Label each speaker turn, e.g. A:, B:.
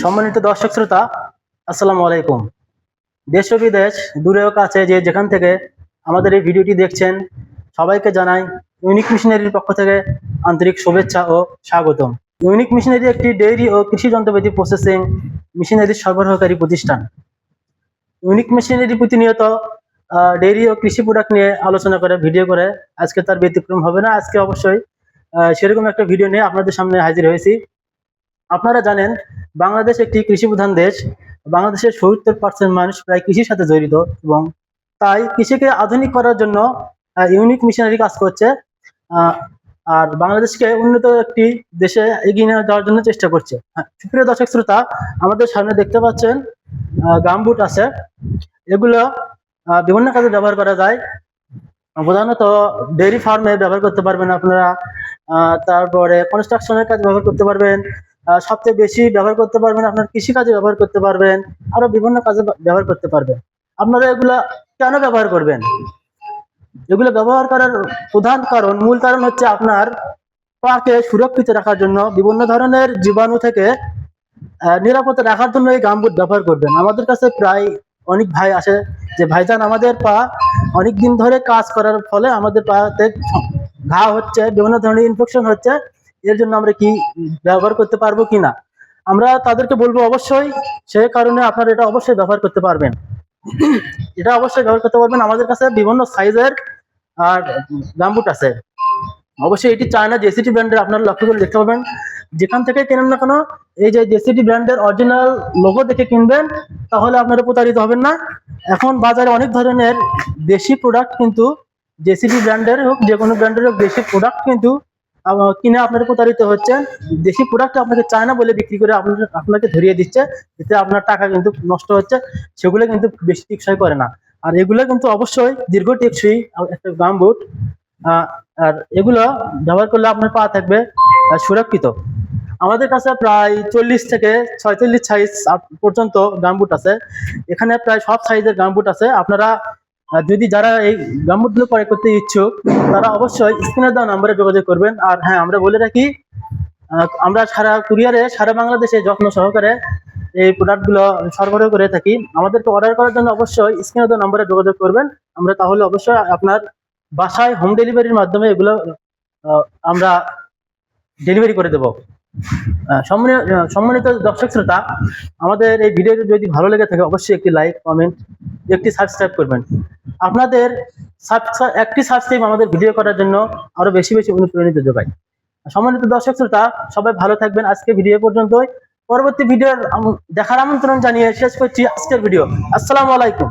A: সম্মানিত দর্শক শ্রোতা, আসসালামু আলাইকুম। দেশ ও বিদেশ দূরেও কাছে যে যেখান থেকে আমাদের এই ভিডিওটি দেখছেন, সবাইকে জানাই ইউনিক মিশনারির পক্ষ থেকে আন্তরিক শুভেচ্ছা ও স্বাগতম। ইউনিক মিশনারি একটি ডেইরি ও কৃষি যন্ত্রপাতি প্রসেসিং মেশিনারি সরবরাহকারী প্রতিষ্ঠান। ইউনিক মেশিনারি প্রতিনিয়ত ডেইরি ও কৃষি প্রোডাক্ট নিয়ে আলোচনা করে, ভিডিও করে। আজকে তার ব্যতিক্রম হবে না, আজকে অবশ্যই সেরকম একটা ভিডিও নিয়ে আপনাদের সামনে হাজির হয়েছি। আপনারা জানেন বাংলাদেশ একটি কৃষি প্রধান দেশ। বাংলাদেশের সত্তর পার্সেন্ট মানুষ প্রায় কৃষির সাথে জড়িত এবং তাই কৃষিকে আধুনিক করার জন্য ইউনিক মিশনারি কাজ করছে। আর বাংলাদেশকে উন্নত একটি দেশে এগিয়ে নিয়ে যাওয়ার জন্য চেষ্টা করছে। হ্যাঁ, সুপ্রিয় দর্শক শ্রোতা আমাদের সামনে দেখতে পাচ্ছেন গামবুট আছে। এগুলো বিভিন্ন কাজে ব্যবহার করা যায়। প্রধানত ডেয়ারি ফার্মে ব্যবহার করতে পারবেন আপনারা। তারপরে কনস্ট্রাকশনের কাজে ব্যবহার করতে পারবেন। সবচেয়ে বেশি ব্যবহার করতে পারবেন, আপনার কৃষিকাজে ব্যবহার করতে পারবেন, আরও বিভিন্ন কাজে ব্যবহার করতে পারবেন। আপনারা এগুলা কেন ব্যবহার করবেন? এগুলো ব্যবহার করার প্রধান কারণ, মূল কারণ হচ্ছে আপনার পাকে সুরক্ষিত রাখার জন্য বিভিন্ন ধরনের জীবাণু থেকে নিরাপদে রাখার জন্য এই গামবুট ব্যবহার করবেন। আমাদের কাছে প্রায় অনেক ভাই আসে যে, ভাইজান, আমাদের পা অনেক দিন ধরে কাজ করার ফলে আমাদের পাতে ঘা হচ্ছে, বিভিন্ন ধরনের ইনফেকশন হচ্ছে এর জন্য আমরা কি ব্যবহার করতে পারব কিনা? আমরা তাদেরকে বলব অবশ্যই, সে কারণে আপনারা এটা অবশ্যই ব্যবহার করতে পারবেন। এটা অবশ্যই ব্যবহার করতে পারবেন। আমাদের কাছে বিভিন্ন সাইজের আর গামবুট আছে। অবশ্যই এটি চায়না জেসিটি ব্র্যান্ডের, আপনারা লক্ষ্য করে দেখতে পাবেন। যেখান থেকে কেনেন না কেন, এই যে জেসিটি ব্র্যান্ডের অরিজিনাল লোগো দেখে কিনবেন, তাহলে আপনারা প্রতারিত হবেন না। এখন বাজারে অনেক ধরনের দেশি প্রোডাক্ট কিন্তু জেসিটি ব্র্যান্ডের হোক যে কোনো ব্র্যান্ডের হোক, দেশি প্রোডাক্ট কিন্তু কিনে আপনারা প্রতারিত হচ্ছেন দেশি প্রোডাক্ট আপনাকে চায় না বলে বিক্রি করে আপনাকে ধরিয়ে দিচ্ছে। এতে আপনার টাকা কিন্তু নষ্ট হচ্ছে। সেগুলো কিন্তু বেশি টেকসই করে না। আর এগুলো কিন্তু অবশ্যই দীর্ঘ টেকসই একটা গাম বুট আর এগুলো ব্যবহার করলে আপনার পা থাকবে সুরক্ষিত। আমাদের কাছে প্রায় চল্লিশ থেকে ছয়চল্লিশ সাইজ পর্যন্ত গামবুট আছে। এখানে প্রায় সব সাইজের গামবুট আছে। আপনারা যদি যারা এই গামবুটগুলো ক্রয় করতে ইচ্ছুক, তারা অবশ্যই স্ক্রিনে দেওয়া নম্বরে যোগাযোগ করবেন। আর হ্যাঁ আমরা বলে রাখি আমরা সারা কুরিয়ারে, সারা বাংলাদেশে যত্ন সহকারে এই প্রোডাক্টগুলো সরবরাহ করে থাকি। আমাদেরকে অর্ডার করার জন্য অবশ্যই স্ক্রিনে দেওয়া নম্বরে যোগাযোগ করবেন। আমরা তাহলে অবশ্যই আপনার বাসায় হোম ডেলিভারির মাধ্যমে এগুলো আমরা ডেলিভারি করে দেবো। সম্মানিত দর্শক শ্রোতা, আমাদের এই ভিডিওটি যদি ভালো লেগে থাকে, অবশ্যই একটি লাইক কমেন্ট একটি সাবস্ক্রাইব করবেন। আপনাদের একটি সাবস্ক্রাইব আমাদের ভিডিও করার জন্য আরও বেশি বেশি অনুপ্রাণিত যোগায়। সম্মানিত দর্শক শ্রোতা, সবাই ভালো থাকবেন। আজকে ভিডিও পর্যন্ত পরবর্তী ভিডিও দেখার আমন্ত্রণ জানিয়ে শেষ করছি আজকের ভিডিও আসসালামু আলাইকুম।